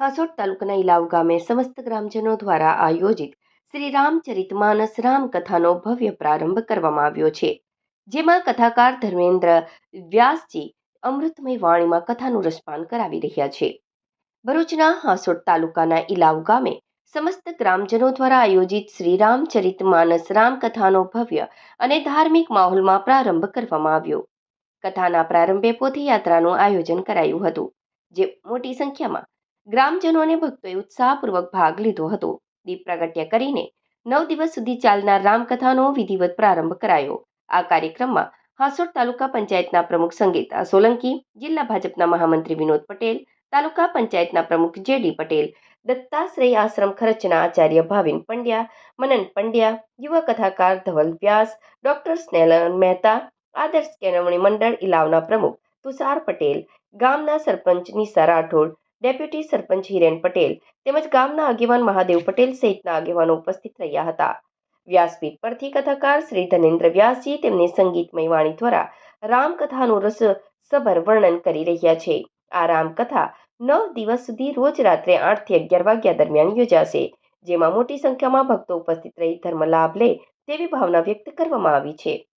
હાસોટ તાલુકાના ઇલાવ ગામે સમસ્ત ગ્રામજનો દ્વારા આયોજિત શ્રી રામચરિતમાનસ રામકથાનો ભવ્ય પ્રારંભ કરવામાં આવ્યો છે, જેમાં કથાકાર ધર્મેન્દ્ર વ્યાસજી અમૃતમય વાણીમાં કથાનું રસપાન કરાવી રહ્યા છે. ભરૂચના હાસોટ તાલુકાના ઇલાવ ગામે સમસ્ત ગ્રામજનો દ્વારા આયોજિત શ્રી રામચરિતમાનસ રામકથાનો ભવ્ય અને ધાર્મિક માહોલમાં પ્રારંભ કરવામાં આવ્યો. કથાના પ્રારંભે પોથીયાત્રાનું આયોજન કરાયું હતું, જે મોટી સંખ્યામાં ગ્રામજનો અને ભક્તોએ ઉત્સાહપૂર્વક ભાગ લીધો હતો. દીપ પ્રાગટ્ય કરીને નવ દિવસ સુધી ચાલનાર રામકથાનો વિધિવત પ્રારંભ કરાયો. આ કાર્યક્રમમાં હાસોટ તાલુકા પંચાયતના પ્રમુખ સંગીતા સોલંકી, જિલ્લા ભાજપના મહામંત્રી વિનોદ પટેલ, તાલુકા પંચાયતના પ્રમુખ જેડી પટેલ દત્તાશ્રય આશ્રમ ખરચના આચાર્ય ભાવિન પંડ્યા, મનન પંડ્યા, યુવા કથાકાર ધવલ વ્યાસ, ડોક્ટર સ્નેહલન મહેતા, આદર્શ કેળવણી મંડળ ઇલાવના પ્રમુખ તુષાર પટેલ, ગામના સરપંચ નિશા રાઠોડ ડેપ્યુટી સરપંચ હિરેન પટેલ તેમજ ગામના આગેવાન મહાદેવ પટેલ સહિતના આગેવાનો ઉપસ્થિત રહ્યા હતા. વ્યાસપીઠ પરથી કથાકાર શ્રી ધનેન્દ્ર વ્યાસજી તેમની સંગીતમય વાણી દ્વારા રામકથાનું રસસભર વર્ણન કરી રહ્યા છે. આ રામકથા નવ દિવસ સુધી રોજ રાત્રે આઠથી અગિયાર વાગ્યા દરમિયાન યોજાશે, જેમાં મોટી સંખ્યામાં ભક્તો ઉપસ્થિત રહી ધર્મ લાભ લે તેવી ભાવના વ્યક્ત કરવામાં આવી છે.